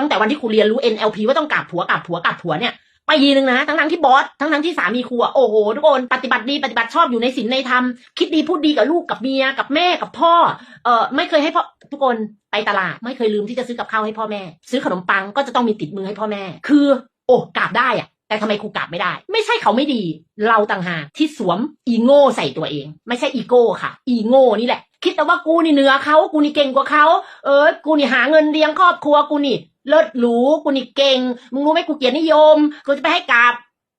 ตั้งแต่วันที่ครูเรียนรู้ NLP ว่าต้องกราบผัวกราบผัวกราบผัวเนี่ยไปยีนึงนะทั้งทั้งที่บอสทั้งทั้งที่สามีครูอะโอ้โหทุกคนปฏิบัติดีปฏิบัติชอบอยู่ในศีลในธรรมคิดดีพูดดีกับลูกกับเมียกับแม่กับพ่อเออไม่เคยให้พ่อทุกคนไปตลาด ไม่เคยลืมที่จะซื้อกับข้าวให้พ่อแม่ ซื้อขนมปังก็จะต้องมีติดมือให้พ่อแม่ คือ โอ้กราบได้อะแต่ทำไมครูกราบไม่ได้ ไม่ใช่เขาไม่ดี เราต่างหากที่สวมอีโง่ใส่ตัวเอง ไม่ใช่อีโก้ค่ะ อีโง่นี่แหละคิดแต่ว่ากูนี่เหนือเขา กูนี่เก่งกว่าเขา เออ กูนี่หาเงินเลี้ยงครอบครัว กูนี่ เลิศหรูกูนี่เก่งมึงรู้ไหมกูเกียรตินิยมกูจะไปให้กราบ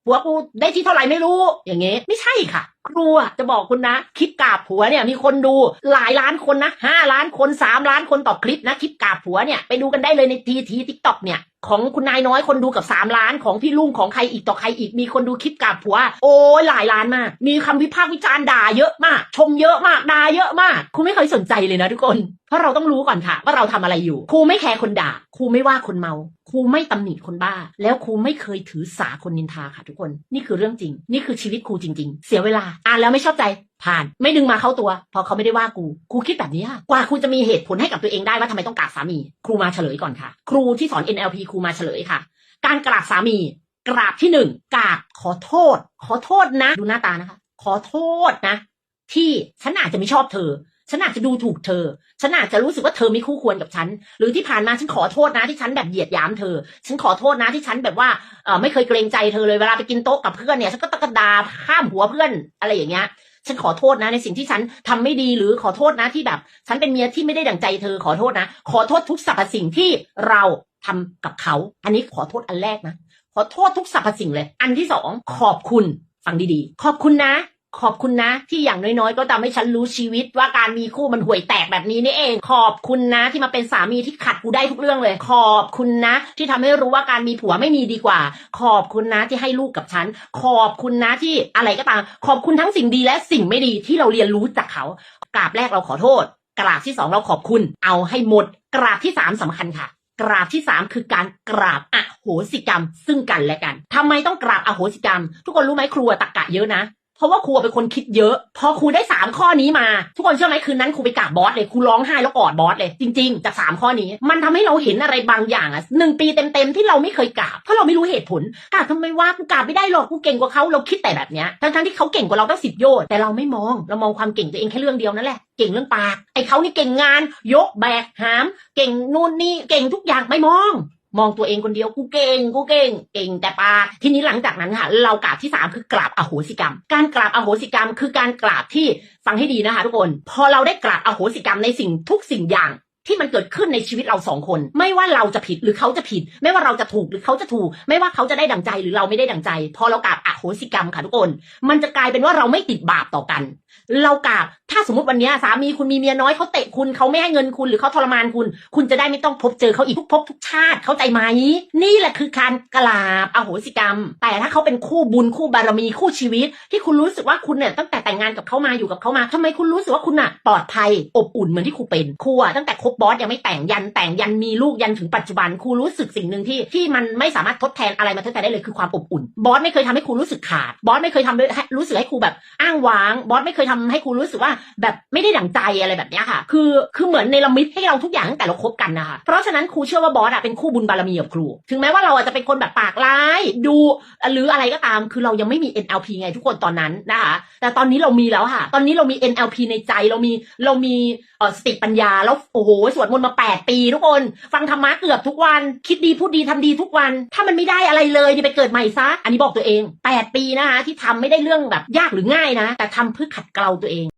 ผัวกูได้ที่เท่าไหร่ไม่รู้ อย่างเงี้ยไม่ใช่ค่ะครูอะจะบอกคุณนะคลิปกาบผัวเนี่ยมีคนดูหลายล้านคนนะห้าล้านคนสามล้านคนต่อคลิปนะคลิปกาบผัวเนี่ยไปดูกันได้เลยในทีทีทิกตอกเนี่ยของคุณนายน้อยคนดูกับสามล้านของพี่ลุงของใครอีกต่อใครอีกมีคนดูคลิปกาบผัว โอ้ยหลายล้านมาก มีคำวิพากษ์วิจารณ์ด่าเยอะมาก ชมเยอะมากด่าเยอะมากครูไม่เคยสนใจเลยนะทุกคน เพราะเราต้องรู้ก่อนค่ะ ว่าเราทำอะไรอยู่ครูไม่แคร์คนด่าครูไม่ว่าคนเมาครูไม่ตำหนิคนบ้า แล้วครูไม่เคยถือสาคนนินทาค่ะ ทุกคน นี่คือเรื่องจริง นี่คือชีวิตครูจริง ๆ เสียเวลาอ่านแล้วไม่ชอบใจผ่าน ไม่ดึงมาเข้าตัว พอเขาไม่ได้ว่ากูครูคิดแบบนี้ค่ะกว่าครูจะมีเหตุผลให้กับตัวเองได้ว่าทำไมต้องกราบสามี ครูมาเฉลยก่อนค่ะ ครูที่สอน NLP ครูมาเฉลยค่ะ การกราบสามี กราบที่หนึ่งกราบขอโทษ ขอโทษนะ ดูหน้าตานะคะ ขอโทษนะ ที่ฉันอาจจะไม่ชอบเธอ ฉันอาจจะดูถูกเธอ ฉันอาจจะรู้สึกว่าเธอไม่คู่ควรกับฉัน หรือที่ผ่านมาฉันขอโทษนะที่ฉันแบบเหยียดหยามเธอ ฉันขอโทษนะที่ฉันแบบว่าเออไม่เคยเกรงใจเธอเลย เวลาไปกินโต๊ะกับเพื่อนเนี่ย ฉันก็ตะกดาข้ามหัวเพื่อนอะไรอย่างเงี้ย ฉันขอโทษนะในสิ่งที่ฉันทำไม่ดีหรือขอโทษนะที่แบบ ฉันเป็นเมียที่ไม่ได้ดั่งใจเธอ ขอโทษนะ ขอโทษทุกสรรพสิ่งที่เราทำกับเขา อันนี้ขอโทษอันแรกนะ ขอโทษทุกสรรพสิ่งเลย อันที่สองขอบคุณฟังดีๆ ขอบคุณนะ ขอบคุณนะ ที่อย่างน้อยๆ ก็ทำให้ฉันรู้ชีวิตว่าการมีคู่มันห่วยแตกแบบนี้นี่เอง ขอบคุณนะ ที่มาเป็นสามีที่ขัดกูได้ทุกเรื่องเลย ขอบคุณนะ ที่ทำให้รู้ว่าการมีผัวไม่มีดีกว่า ขอบคุณนะที่ให้ลูกกับฉัน ขอบคุณนะที่อะไรก็ตาม ขอบคุณทั้งสิ่งดีและสิ่งไม่ดีที่เราเรียนรู้จากเขา กราบแรกเราขอโทษ กราบที่สองเราขอบคุณ เอาให้หมด กราบที่สามสำคัญค่ะกราบที่สามคือการกราบอโหสิกรรม ซึ่งกันและกันทำไมต้องกราบอโหสิกรรม ทุกคนรู้ไหมครูอะตะกะเยอะนะ เพราะว่าครูเป็นคนคิดเยอะ พอครูได้สามข้อนี้มา ทุกคนเชื่อไหมคืนนั้นครูไปกราบบอสเลยครูร้องไห้แล้วกอดบอสเลยจริง ๆ จากสามข้อนี้ มันทำให้เราเห็นอะไรบางอย่างอะหนึ่งปีเต็มๆที่เราไม่เคยกราบเพราะเราไม่รู้เหตุผลกราบทำไมว่ากูกราบไม่ได้หรอกกูเก่งกว่าเขาเราคิดแต่แบบเนี้ยทั้งๆที่เขาเก่งกว่าเราตั้งสิบโยชน์แต่เราไม่มองเรามองความเก่งตัวเองแค่เรื่องเดียวนั่นแหละเก่งเรื่องปากไอ้เขานี่เก่งงาน ยกแบกหาม เก่งนู่นนี่เก่งทุกอย่างไม่มอง มองตัวเองคนเดียวกูเก่งกูเก่งเก่งแต่ปาทีนี้หลังจากนั้นค่ะ เรากราบที่สามคือกราบอโหสิกรรม การกราบอโหสิกรรม คือการกราบที่ฟังให้ดีนะคะทุกคน พอเราได้กราบอโหสิกรรมในสิ่งทุกสิ่งอย่างที่มันเกิดขึ้นในชีวิตเราสองคน ไม่ว่าเราจะผิดหรือเขาจะผิด ไม่ว่าเราจะถูกหรือเขาจะถูก ไม่ว่าเขาจะได้ดังใจหรือเราไม่ได้ดังใจ พอเรากราบอโหสิกรรมค่ะทุกคน มันจะกลายเป็นว่าเราไม่ติดบาปต่อกัน เรากราบ สมมติวันนี้สามีคุณมีเมียน้อยเขาเตะคุณเขาไม่ให้เงินคุณหรือเขาทรมานคุณ คุณจะได้ไม่ต้องพบเจอเขาอีกทุกภพทุกชาติเข้าใจไหมนี่แหละคือการกราบอโหสิกรรม แต่ถ้าเขาเป็นคู่บุญคู่บารมีคู่ชีวิต ที่คุณรู้สึกว่าคุณเนี่ยตั้งแต่แต่งงานกับเขามาอยู่กับเขามาทำไมคุณรู้สึกว่าคุณอะปลอดภัยอบอุ่นเหมือนที่ครูเป็นครูอะตั้งแต่คบบอสยังไม่แต่งยันแต่งยันมีลูกยันถึงปัจจุบันครูรู้สึกสิ่งหนึ่งที่ที่มันไม่สามารถทดแทนอะไรมาทดแทนได้เลยคือความอบอุ่น บอสไม่เคยทำให้ครูรู้สึกขาด บอสไม่เคยทำให้รู้สึกให้ครูแบบอ้างว้าง บอสไม่เคยทำให้ครูรู้สึกว่าแบบไม่ได้ดั่งใจอะไรแบบนี้ค่ะ คือคือเหมือนในละมิตให้เราทุกอย่างตั้งแต่เราคบกันนะคะเพราะฉะนั้นครูเชื่อว่าบอสอะเป็นคู่บุญบารมีกับครู ถึงแม้ว่าเราอาจจะเป็นคนแบบปากร้ายดูหรืออะไรก็ตาม คือเรายังไม่มี NLP ไงทุกคนตอนนั้นนะคะแต่ตอนนี้เรามีแล้วค่ะ ตอนนี้เรามี NLP ในใจเรามีเรามีเอ่อสติปัญญาแล้วโอ้โหสวดมนต์มา 8 ปี ทุกคน ฟังธรรมะเกือบทุกวัน คิดดีพูดดีทำดีทุกวัน ถ้ามันไม่ได้อะไรเลยนี่ไปเกิดใหม่ซะอันนี้บอกตัวเอง 8 ปีนะคะที่ทำไม่ได้เรื่องแบบยากหรือง่ายนะ แต่ทำเพื่อขัดเกลาตัวเอง